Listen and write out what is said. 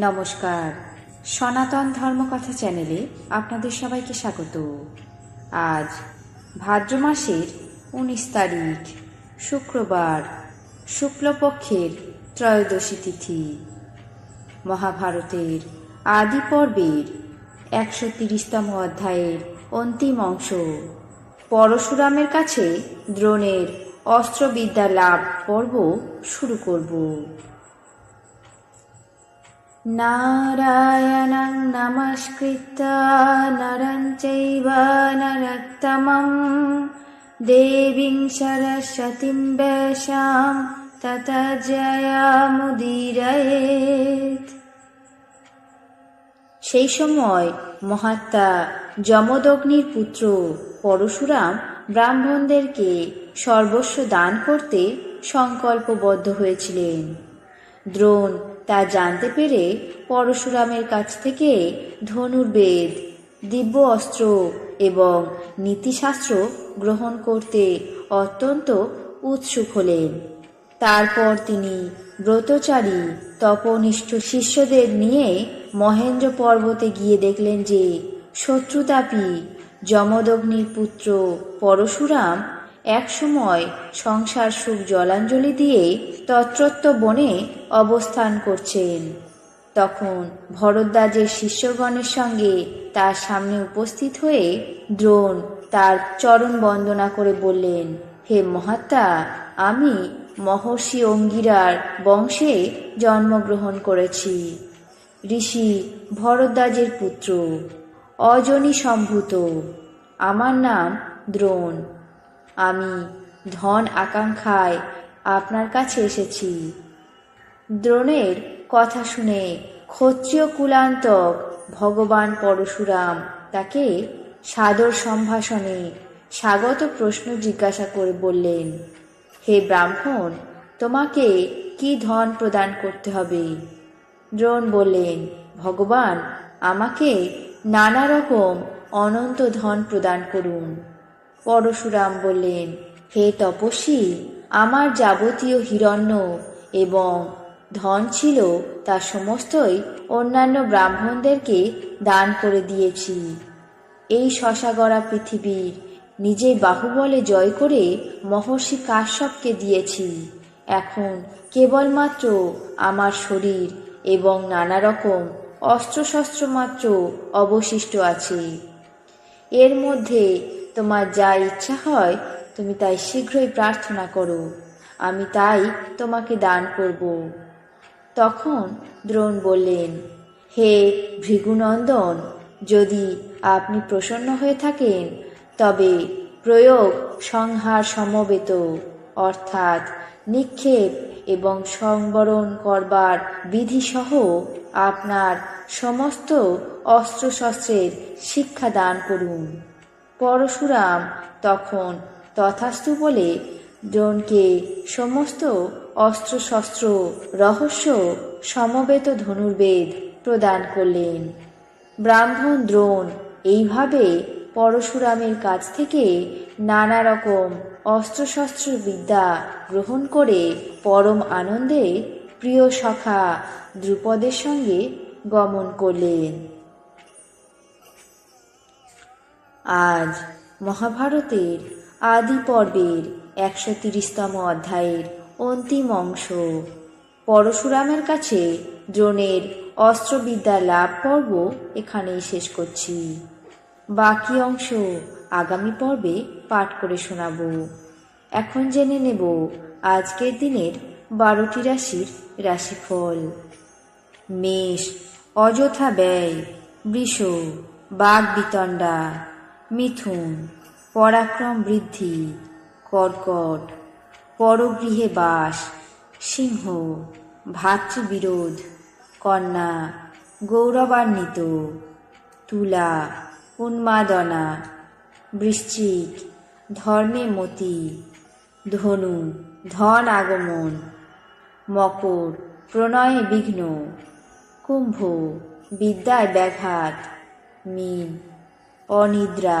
নমস্কার। সনাতন ধর্মকথা চ্যানেলে আপনাদের সবাইকে স্বাগত। আজ ভাদ্র মাসের উনিশ তারিখ, শুক্রবার শুক্লপক্ষের ত্রয়োদশী তিথি। মহাভারতের আদি পর্বের একশো তিরিশতম অধ্যায়ের অন্তিম অংশ। পরশুরামের কাছে দ্রোণের অস্ত্রবিদ্যা লাভ পর্ব শুরু করব। নারায়ণং নমস্কৃত্য নরং চৈব নরোত্তমং দেবীং সরস্বতীং বেশাং তত জয়ামুদীরয়েত সেই সময় মহাত্মা যমদগ্নির পুত্র পরশুরাম ব্রাহ্মণদেরকে সর্বস্ব দান করতে সংকল্পবদ্ধ হয়েছিলেন। দ্রোণ তা জানতে পেরে পরশুরামের কাছ থেকে ধনুর্বেদ দিব্য অস্ত্র এবং নীতিশাস্ত্র গ্রহণ করতে অত্যন্ত উৎসুক হলেন। তারপর তিনি ব্রতচারী, তপনিষ্ঠ শিষ্যদের নিয়ে মহেন্দ্র পর্বতে গিয়ে দেখলেন যে শত্রুতাপী যমদগ্নির পুত্র পরশুরাম একসময় সংসার সুখ জলাঞ্জলি দিয়ে তত্রত্ব বনে অবস্থান করছেন। তখন ভরদ্বাজের শিষ্যগণের সঙ্গে তার সামনে উপস্থিত হয়ে দ্রোণ তার চরণ বন্দনা করে বললেন, হে মহাত্মা, আমি মহর্ষি অঙ্গিরার বংশে জন্মগ্রহণ করেছি। ঋষি ভরদ্বাজের পুত্র, অজনী সম্ভূত। আমার নাম দ্রোণ। আমি ধন আকাঙ্ক্ষায় আপনার কাছে এসেছি। দ্রোণের কথা শুনে ক্ষত্রিয় কুলান্তক ভগবান পরশুরাম তাকে সাদর সম্ভাষণে স্বাগত প্রশ্ন জিজ্ঞাসা করে বললেন, হে ব্রাহ্মণ, তোমাকে কি ধন প্রদান করতে হবে? দ্রোণ বললেন, ভগবান, আমাকে নানা রকম অনন্ত ধন প্রদান করুন। পরশুরাম বললেন, হে তপস্বী, আমার যাবতীয় হিরণ্য এবং ধন ছিল তা সমস্তই অন্যান্য ব্রাহ্মণদেরকে দান করে দিয়েছি। এই শশাগড়া পৃথিবীর নিজের বাহুবলে জয় করে মহর্ষি কাশ্যপকে দিয়েছি। এখন কেবলমাত্র আমার শরীর এবং নানা রকম অস্ত্রশস্ত্র মাত্র অবশিষ্ট আছে। এর মধ্যে তোমার যা ইচ্ছা হয় তুমি তাই শীঘ্রই প্রার্থনা করো। আমি তাই তোমাকে দান করব। তখন দ্রোণ বললেন, হে ভৃগুনন্দন, যদি আপনি প্রসন্ন হয়ে থাকেন, তবে প্রয়োগ সংহার সমবেত, অর্থাৎ নিক্ষেপ এবং সংবরণ করবার বিধিসহ আপনার সমস্ত অস্ত্রশস্ত্রের শিক্ষা দান করুন। পরশুরাম তখন তথাস্তু বলে, দ্রোণকে সমস্ত অস্ত্রশস্ত্র, রহস্য, সমবেত ধনুর্বেদ প্রদান করলেন। ব্রাহ্মণ দ্রোণ, এইভাবে পরশুরামের কাছ থেকে নানা রকম অস্ত্রশস্ত্র বিদ্যা গ্রহণ করে পরম আনন্দে প্রিয় সখা দ্রুপদের সঙ্গে গমন করলেন। আজ মহাভারতের আদি পর্বের একশো তিরিশতম অধ্যায়ের অন্তিম অংশ। পরশুরামের কাছে দ্রোণের অস্ত্রবিদ্যা লাভ পর্ব এখানেই শেষ করছি। বাকি অংশ আগামী পর্বে পাঠ করে শোনাব। এখন জেনে নেব আজকের দিনের বারোটি রাশির রাশিফল। মেষ, অযথা ব্যয়, বৃষ, বাঘ বিতণ্ডা, মিথুন, পরাক্রম বৃদ্ধি, কর্কট। পরগৃহে বাস, সিংহ, ভাতৃবিরোধ, কন্যা, গৌরবান্বিত, তুলা, উন্মাদনা, বৃশ্চিক, ধর্মে মতি, ধনু, ধন আগমন, মকর, প্রণয়ে বিঘ্ন, কুম্ভ, বিদ্যায় ব্যাঘাত, মীন, অনিদ্রা